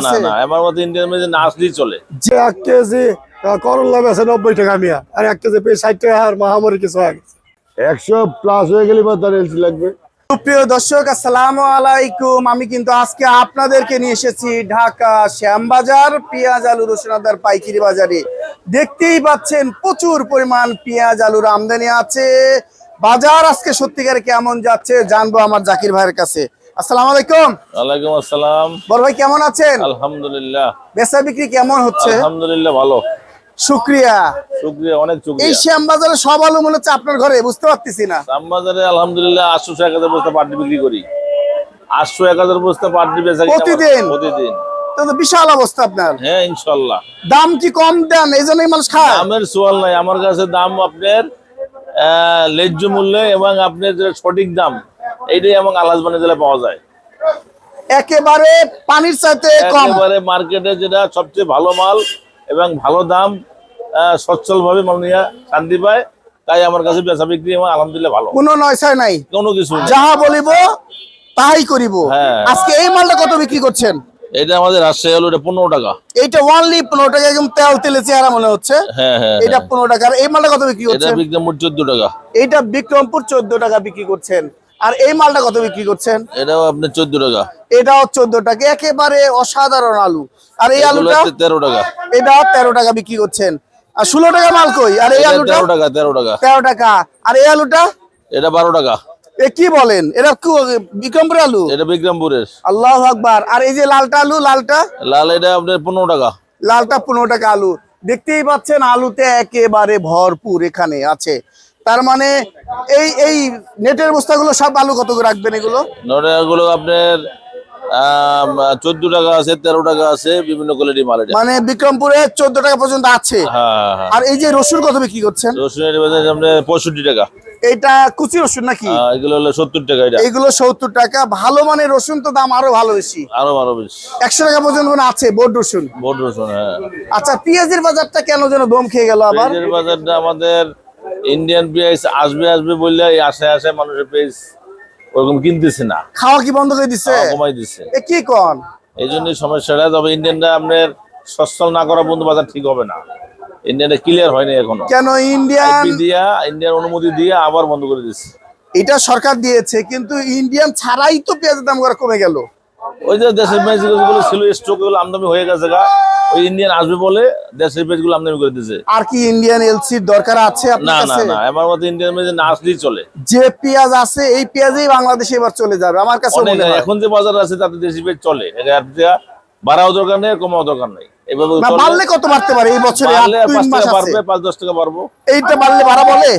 না আছে না আমার মতে ইন্ডিয়ান মধ্যে না আসলেই চলে। যে এক কেজি আহ, বেছে নব্বই টাকা মিয়া আর এক কেজি পেয়ে ষাট টাকা আর মহামারী কিছু হয়ে গেছে একশো প্লাস হয়ে গেলে বা তার এলসি লাগবে। প্রিয় দর্শক আসসালামু আলাইকুম। আমি কিন্তু আজকে আপনাদেরকে নিয়ে এসেছি ঢাকা শ্যামবাজার পেঁয়াজ আলু রসুন আদার পাইকারি বাজারে। দেখতেই পাচ্ছেন প্রচুর পরিমাণ পেঁয়াজ আলুর আমদানি আছে। বাজার আজকে সত্যিকার কেমন যাচ্ছে জানব আমার জাকির ভাইয়ের কাছে। আসসালামু আলাইকুম। ওয়ালাইকুম আসসালাম। বড় ভাই কেমন আছেন? আলহামদুলিল্লাহ। বেচা বিক্রি কেমন হচ্ছে? আলহামদুলিল্লাহ ভালো। শুক্রিয়া। শুক্রিয়া অনেক এই শুক্রিয়া শ্যামবাজারে সব আলু মনে হচ্ছে আপনার ঘরে বুঝতে পারতেছি না। শ্যামবাজারে আলহামদুলিল্লাহ আটশো এক হাজার বস্তা পাটি বিক্রি করি। আটশো এক হাজার বস্তা পাটি বেচা প্রতিদিন? প্রতিদিন। তো বিশাল অবস্থা আপনার। হ্যাঁ ইনশাল্লাহ। দাম কি কম দেন? এই জন্যই মানুষ খায়। দামের সোয়াল নাই। আমার কাছে দাম আপনার আহ, ন্যায্য মূল্যে এবং আপনার সঠিক দাম। এইটাই এবং জেলা পাওয়া যায়। একেবারে পানির চাইতে কম। একেবারে মার্কেটে যেটা সবচেয়ে ভালো মাল এবং ভালো দাম সচ্ছল ভাবে শান্তি পায় তাই আমার কাছে বেচা বিক্রি আলহামদুলিল্লাহ ভালো। কোনো নয়সায় নাই। কোনো কিছু যাহা বলিব তাহাই করিব। হ্যাঁ। আজকে এই মালটা কত বিক্রি করছেন? এটা আমাদের রাজশাহী হলো এটা পনেরো টাকা। এইটা ওয়ানলি পনেরো টাকা একদম তেল তেলে চেহারা মনে হচ্ছে। হ্যাঁ হ্যাঁ এটা হ্যাঁ। পনেরো টাকা। আর এই মালটা কত বিক্রি এটা করছেন? বিক্রি মোট চোদ্দ টাকা। এইটা বিক্রমপুর চোদ্দ টাকা বিক্রি করছেন। আর এই মালটা কত বিক্রি করছেন? এটাও আপনার চোদ্দ টাকা। এটাও চোদ্দ টাকা। একেবারে অসাধারণ আলু। আর এই আলুটা? তেরো টাকা। এটাও তেরো টাকা বিক্রি করছেন। আর ষোলো টাকা মাল কই? আর এই আলুটা? তেরো টাকা তেরো টাকা। তেরো টাকা। আর এই আলুটা? এটা বারো টাকা। এ কি বলেন? এটা কি বিক্রমপুর আলু? এটা বিক্রমপুরের। আল্লাহ আকবার। আর এই যে লালটা আলু লালটা? লাল এটা আপনার পনেরো টাকা। লালটা পনেরো টাকা আলু। দেখতেই পাচ্ছেন আলুতে একেবারে ভরপুর এখানে আছে। তার মানে এই এই নেটের বস্তাগুলো সব আলু কত করে রাখবেন এগুলো? গুলো আপনার চোদ্দ টাকা আছে তেরো টাকা আছে বিভিন্ন কোয়ালিটি মাল এটা। মানে বিক্রমপুরে চোদ্দ টাকা পর্যন্ত আছে। হ্যাঁ হ্যাঁ আর এই যে রসুন কত বিক্রি করছেন? রসুনের বাজার পঁয়ষট্টি টাকা। এইটা কুচি রসুন নাকি? এগুলো হলো সত্তর টাকা এটা। এইগুলো সত্তর টাকা। ভালো মানে রসুন তো দাম আরও ভালো বেশি। আরও ভালো বেশি। একশো টাকা পর্যন্ত মনে আছে বোর্ড রসুন। বড় রসুন হ্যাঁ। আচ্ছা পেঁয়াজের বাজারটা কেন যেন দম খেয়ে গেল আবার? পেঁয়াজের বাজারটা আমাদের ইন্ডিয়ান পেঁয়াজ আসবে আসবে বললে এই আশায় আশায় মানুষের পেঁয়াজ ওরকম কিনতেছে না। খাওয়া কি বন্ধ করে দিচ্ছে কমাই দিচ্ছে কি কন? এই জন্যই সমস্যাটা তবে ইন্ডিয়ানটা আপনার সচ্ছল না করা বন্ধু বাজার ঠিক হবে না। ইন্ডিয়ানটা ক্লিয়ার হয়নি এখনও। কেন ইন্ডিয়ান দিয়া ইন্ডিয়ান অনুমতি দিয়ে আবার বন্ধ করে দিচ্ছে এটা সরকার দিয়েছে কিন্তু ইন্ডিয়ান ছাড়াই তো পেঁয়াজের দাম করে কমে গেল। ওই যে দেশের পেঁয়াজগুলো ছিল স্টকগুলো আমদানি হয়ে গেছে গা ওই ইন্ডিয়ান আসবে বলে দেশের পেঁয়াজগুলো আমদানি করে দিয়েছে আর কি ইন্ডিয়ান এলসির দরকার আছে না আপনার না কাছে? না আমার মতে ইন্ডিয়ান পেঁয়াজ না আসলেই চলে। যে পেঁয়াজ আছে এই পেঁয়াজই বাংলাদেশে এবার চলে যাবে আমার কাছে মনে হয়। এখন যে বাজার আছে তাতে দেশি পেঁয়াজ চলে। এটা আর যা বাড়াও দরকার নেই কমাও দরকার নেই। এভাবে না বাড়লে কত বাড়তে পারে? এই বছরে আর পাঁচ মাস টাকা আছে। বাড়বে পাঁচ দশ টাকা বাড়বো। এইটা বাড়লে বাড়া বলে?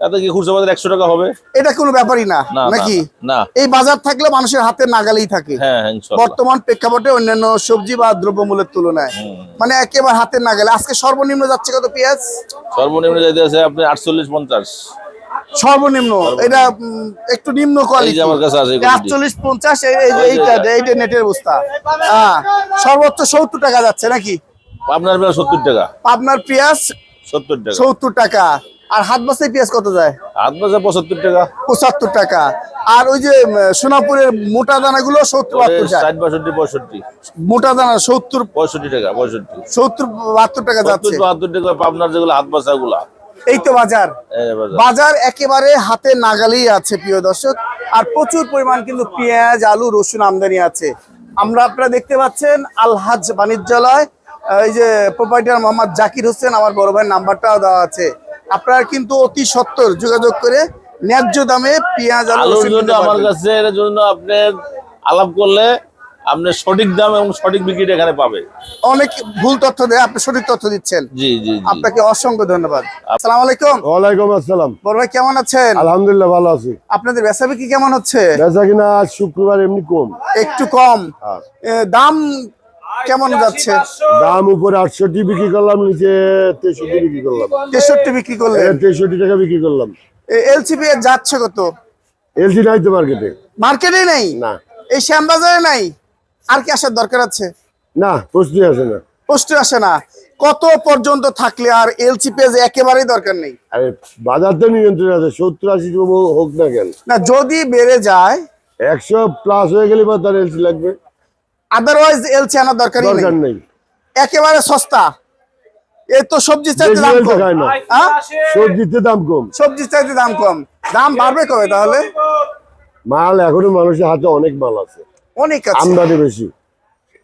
তাতে কি খুচরা বাজার একশো টাকা হবে? এটা কোনো ব্যাপারই না নাকি? না এই বাজার থাকলে মানুষের হাতে নাগালেই থাকে। হ্যাঁ হ্যাঁ। বর্তমান প্রেক্ষাপটে অন্যান্য সবজি বা দ্রব্যমূল্যের তুলনায়। মানে একেবারে হাতের নাগালে। আজকে সর্বনিম্ন যাচ্ছে কত পেঁয়াজ? সর্বনিম্ন যাইতে আছে আপনি আটচল্লিশ পঞ্চাশ। সর্বনিম্ন? এটা একটু নিম্ন কোয়ালিটি আমার কাছে আছে এইটা এইটা নেটের বস্তা। হ্যাঁ সর্বোচ্চ সত্তর টাকা যাচ্ছে নাকি? আপনার বেলা সত্তর টাকা। আপনার পেঁয়াজ টাকা। সত্তর টাকা। আর হাত বাসায় পেঁয়াজ কত যায়? হাত বাজা পঁচাত্তর টাকা। পঁচাত্তর টাকা। আর ওই যে সোনাপুরের মোটা সত্তর ষাট বাষট্টি পঁয়ষট্টি। মোটা দানা সত্তর পঁয়ষট্টি টাকা পঁয়ষট্টি। সত্তর বাহাত্তর টাকা সত্তর যাচ্ছে। বাহাত্তর টাকা আপনার যেগুলো হাত বাসা গুলা এই তো বাজার। বাজার। বাজার একেবারে হাতে নাগালেই আছে প্রিয় দর্শক। আর প্রচুর পরিমাণ কিন্তু পেঁয়াজ আলু রসুন আমদানি আছে। আমরা আপনারা দেখতে পাচ্ছেন আলহাজ বাণিজ্যালয়। এই যে প্রোপাইটার মোহাম্মদ জাকির হোসেন আমার বড় ভাইয়ের নাম্বারটাও দেওয়া আছে। আপনারা কিন্তু অতি সত্তর যোগাযোগ করে ন্যায্য দামে পেঁয়াজ আলু আলুর জন্য আমার কাছে এর জন্য আপনি আলাপ করলে আপনি সঠিক দাম এবং সঠিক বিক্রিটা এখানে পাবে। অনেক ভুল তথ্য দেয় আপনি সঠিক তথ্য দিচ্ছেন। জি জি জি। আপনাকে অসংখ্য ধন্যবাদ। আসসালামু আলাইকুম। ওয়ালাইকুম আসসালাম। বড় ভাই কেমন আছেন? আলহামদুলিল্লাহ ভালো আছি। আপনাদের বেচা বিক্রি কেমন হচ্ছে? বেচা কিনা আজ শুক্রবার এমনি কম। একটু কম। হ্যাঁ। দাম কেমন যাচ্ছে? দাম উপরে আটষট্টি বিক্রি করলাম নিচে তেষট্টি বিক্রি করলাম। তেষট্টি বিক্রি করলেন? তেষট্টি টাকা বিক্রি করলাম। এলসিপি এর যাচ্ছে কত? এলসি নাই তো মার্কেটে মার্কেটে নেই? না। এই শ্যামবাজারে নাই? আর কি আসার দরকার আছে? না প্রস্তুতি আসে না। পোস্টে আসে না। কত পর্যন্ত থাকলে আর এলসি পেজ একেবারেই দরকার নেই? আরে বাজার তো নিয়ন্ত্রণ আছে সত্তর আশি হোক না কেন। না যদি বেড়ে যায় একশো প্লাস হয়ে গেলে বা তার এলসি লাগবে। আদারওয়াইজ এলসি আনার দরকার নেই। একেবারে সস্তা। তো সবজি চাইতে দাম কম। হ্যাঁ? সবজিতে দাম কম। সবজি চাইতে দাম কম। দাম বাড়বে কবে তাহলে? মাল এখনও মানুষের হাতে অনেক মাল আছে। অনেক আছে। আমদানি বেশি।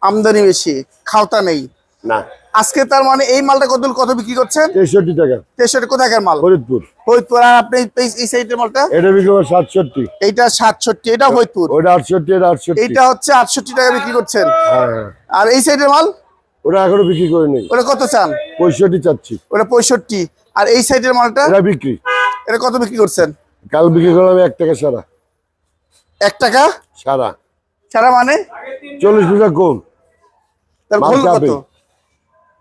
আমদানি বেশি। খাওতা নেই। না। আজকে তার মানে এই মালটা কত কত বিক্রি করছেন? তেষট্টি টাকা। তেষট্টি কোথাকার মাল? ফরিদপুর। ফরিদপুর আর আপনি এই- সাইডের মালটা? এটা বিক্রি করে সাতষট্টি। এইটা সাতষট্টি এটা ফরিদপুর? ওটা আটষট্টি এটা আটষট্টি। এইটা হচ্ছে আটষট্টি টাকা বিক্রি করছেন। হ্যাঁ হ্যাঁ। আর এই সাইডের মাল? ওটা এখনও বিক্রি করে নেই ওটা কত চান? পঁয়ষট্টি চাচ্ছি। ওটা পঁয়ষট্টি। আর এই সাইডের মালটা? এটা বিক্রি। এটা কত বিক্রি করছেন? কাল বিক্রি করলাম এক টাকা সারা। এক টাকা? সারা। সারা মানে? চল্লিশ পয়সা কম। তার কত।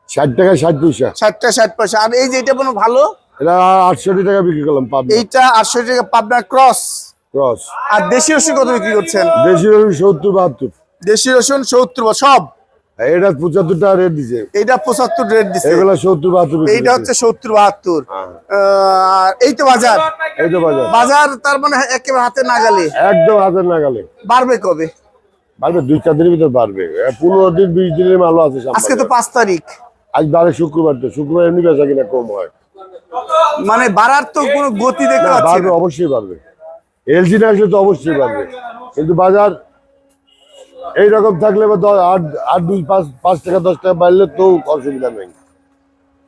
ষাট টাকা ষাট পয়সা। ষাটটা ষাট পয়সা। আর এই যে এটা কোনো ভালো? এটা আটষট্টি টাকা বিক্রি করলাম পাবনা। এইটা আটশো টাকা পাবনার ক্রস। ক্রস। আর দেশি রসুন কত বিক্রি করছেন? দেশি রসুন সত্তর বাহাত্তর। দেশি রসুন সত্তর সব? এটা পঁচাত্তর টাকা রেট দিছে। এইটা পঁচাত্তর রেট দিচ্ছে এগুলা সত্তর বাহাত্তর এইটা হচ্ছে সত্তর বাহাত্তর। হ্যাঁ। আর এই তো বাজার। এই তো বাজার। বাজার তার মানে একেবারে হাতে নাগালে একদম হাতের নাগালে বাড়বে কবে? বাড়বে দুই চার দিনের ভিতর বাড়বে। পনেরো দিন বিশ দিনের মালও আছে আজকে তো পাঁচ তারিখ। আজ বারে শুক্রবার তো শুক্রবার এমনি বেচা কিনা কম হয়। মানে বাড়ার তো কোনো গতি দেখতে না, পাচ্ছি বাড়বে। অবশ্যই বাড়বে। এলজি না আসলে তো অবশ্যই বাড়বে। কিন্তু বাজার এইরকম থাকলে বা আট আট দুই পাঁচ পাঁচ টাকা দশ টাকা বাড়লে তো অসুবিধা নেই।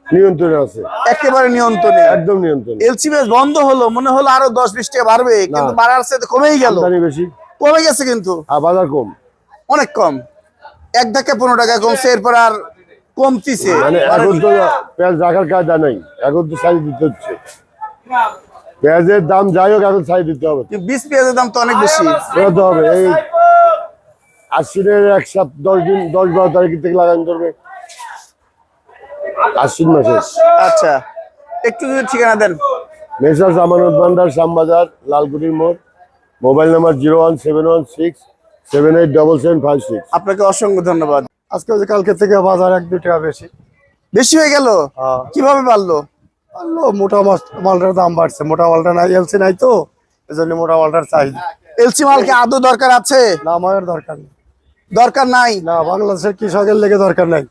নিয়ন্ত্রণে আছে। একেবারে নিয়ন্ত্রণে। একদম নিয়ন্ত্রণে। এলসিবিএস বন্ধ হলো মনে হলো আরও দশ বিশ টাকা বাড়বে কিন্তু বাড়ার সাথে কমেই গেল। বেশি। কমে গেছে কিন্তু। আর বাজার কম। অনেক কম। এক ধাক্কা পনেরো টাকা কমছে এরপর আর কমতিছে। মানে এখন তো পেঁয়াজ রাখার কায়দা নেই। এখন তো সাইজ দিতে হচ্ছে। পেঁয়াজের দাম যাই হোক এখন সাইজ দিতে হবে। বীজ পেঁয়াজের দাম তো অনেক বেশি। হবে। এই আশ্বিনের এক সপ্তাহ দশ দিন দশ বারো তারিখ থেকে লাগানো ধরবে। আশ্বিন মাসে। আচ্ছা। একটু যদি ঠিকানা দেন। মেসার্স আমানত ভান্ডার শ্যামবাজার লালকুটির মোড়। Mobile number zero one seven one six seven eight double seven five six. আপনাকে অসংখ্য ধন্যবাদ। আজকে ওই যে কালকে থেকে বাজার এক দুই টাকা বেশি। বেশি হয়ে গেল? হ্যাঁ। কীভাবে বাড়লো? আল্লো মোটা মালটার দাম বাড়ছে। মোটা মালটা নাই এলসি নাই তো এই জন্য মোটা মালটার চাহিদা। এলসি মালকে আদৌ দরকার আছে? না আমাদের দরকার নেই। দরকার নাই? না বাংলাদেশের কৃষকের লেগে দরকার নাই।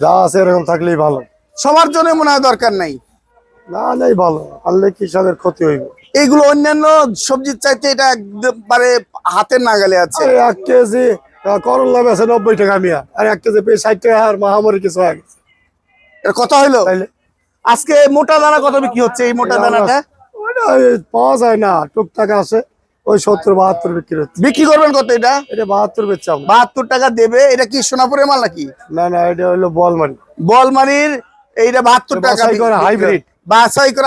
যা আছে এরকম থাকলেই ভালো। সবার জন্য মনে হয় দরকার নাই? না নেই ভালো। আনলে কৃষকের ক্ষতি হইব। এইগুলো অন্যান্য সবজির চাইতে এটা একবারে হাতের নাগালে আছে। এক কেজি করল্লা বেছে নব্বই টাকা মিয়া। আর এক কেজি পেয়ে ষাট টাকা আর মহামারী কিছু হয়ে গেছে। কথা হইল? আজকে মোটা দানা কত বিক্রি হচ্ছে? এই মোটা দানাটা? পাওয়া যায় না টুকটাক আছে। ওই সত্তর বাহাত্তর বিক্রি হচ্ছে। বিক্রি করবেন কত এটা? এটা বাহাত্তর বাহাত্তর টাকা দেবে। এটা কি সোনাপুরের মাল নাকি? না না এটা হলো বলমারি বলমারির এইটা বাহাত্তর টাকা করা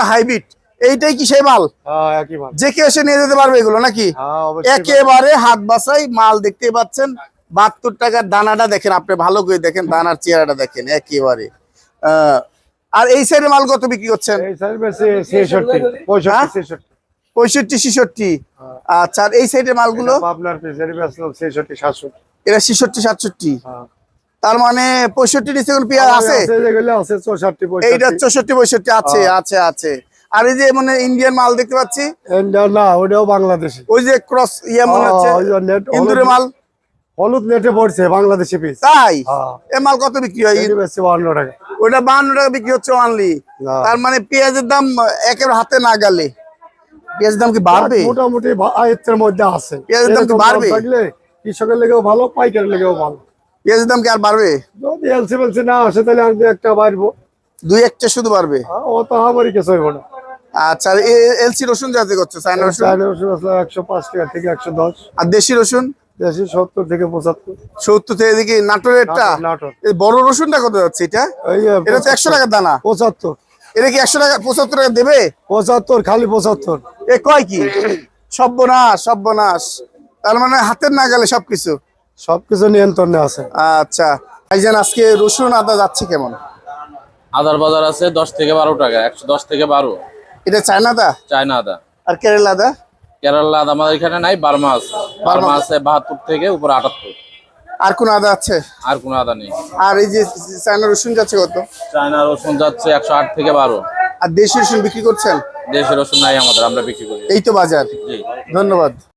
হাইব্রিড। এইটাই কি সেই মাল? হ্যাঁ মাল। যে কেউ এসে নিয়ে যেতে পারবে এগুলো নাকি? হ্যাঁ একেবারে হাত বাছাই মাল দেখতে পাচ্ছেন। বাহাত্তর টাকার দানাটা দেখেন আপনি ভালো করে দেখেন দানার চেহারাটা দেখেন একেবারে। আর এই সাইডে মাল কত বিক্রি করছেন? হ্যাঁ? পঁয়ষট্টি ছেষট্টি? আচ্ছা আর এই সাইডের মালগুলো? পিসের ছেষট্টি সাতষট্টি। তার মানে পঁয়ষট্টি নিচে কোনো পেঁয়াজ আছে? এইটা চৌষট্টি পঁয়ষট্টি আছে আছে আছে। আর এই যে মানে ইন্ডিয়ান মাল দেখতে পাচ্ছি? না ওটাও বাংলাদেশি। ওই যে ক্রস ইয়ে মনে হচ্ছে হ্যাঁ, হলুদ- মাল। হলুদ নেটে পড়ছে বাংলাদেশি পিস তাই? হ্যাঁ। এ মাল কত বিক্রি হয়? বাহান্ন টাকা। ওটা বাহান্ন টাকা বিক্রি হচ্ছে অনলি তার মানে পেঁয়াজের দাম একেবারে হাতে না গেলে। পেঁয়াজের দাম কি বাড়বে? মোটামুটি আয়ত্তের মধ্যে আছে। পেঁয়াজের দাম কি বাড়বে? কৃষকের লেগেও ভালো পাইকারের লেগেও ভালো। পেঁয়াজের দাম কি আর বাড়বে? যদি এলসি ফেলসি না আসে তাহলে আমি দু একটা বাড়বো। দুই একটা শুধু বাড়বে? হ্যাঁ, অত আমারই কিছু হইব না। আচ্ছা এলসি রসুন যাতে করছে চায়না রসুন? চাইনা রসুন আসলে একশো পাঁচ টাকা থেকে একশো দশ। আর দেশি রসুন? দেশি সত্তর থেকে পঁচাত্তর। সত্তর থেকে দেখি নাটোরেরটা নাটোর, নাটোর। এই বড় রসুনটা কত যাচ্ছে এটা? এই এটা তো একশো টাকার দানা। পঁচাত্তর। এটা কি একশো টাকা পঁচাত্তর টাকা দেবে? পঁচাত্তর খালি পঁচাত্তর। এ কয় কি? সর্বনাশ সর্বনাশ। তার মানে হাতের না গেলে সবকিছু? সবকিছু নিয়ন্ত্রণে আছে। আচ্ছা ভাইজান আজকে রসুন আদা যাচ্ছে কেমন? আদার বাজার আছে দশ থেকে বারো টাকা একশো দশ থেকে বারো। এটা চায়না দা? চায়না আদা আর কেরালা দা? কেরালা আদা আমাদের এখানে নাই বার্মা আছে। বার্মা আছে বাহাত্তর থেকে উপরে আটাত্তর। আর কোন আদা আছে? আর কোন আদা নেই। আর এই যে চায়না রসুন যাচ্ছে কত? চায়না রসুন যাচ্ছে একশো আট থেকে বারো। আর দেশি রসুন বিক্রি করছেন? দেশের রসুন নাই আমাদের আমরা বিক্রি করি। এই তো বাজার। জি। ধন্যবাদ।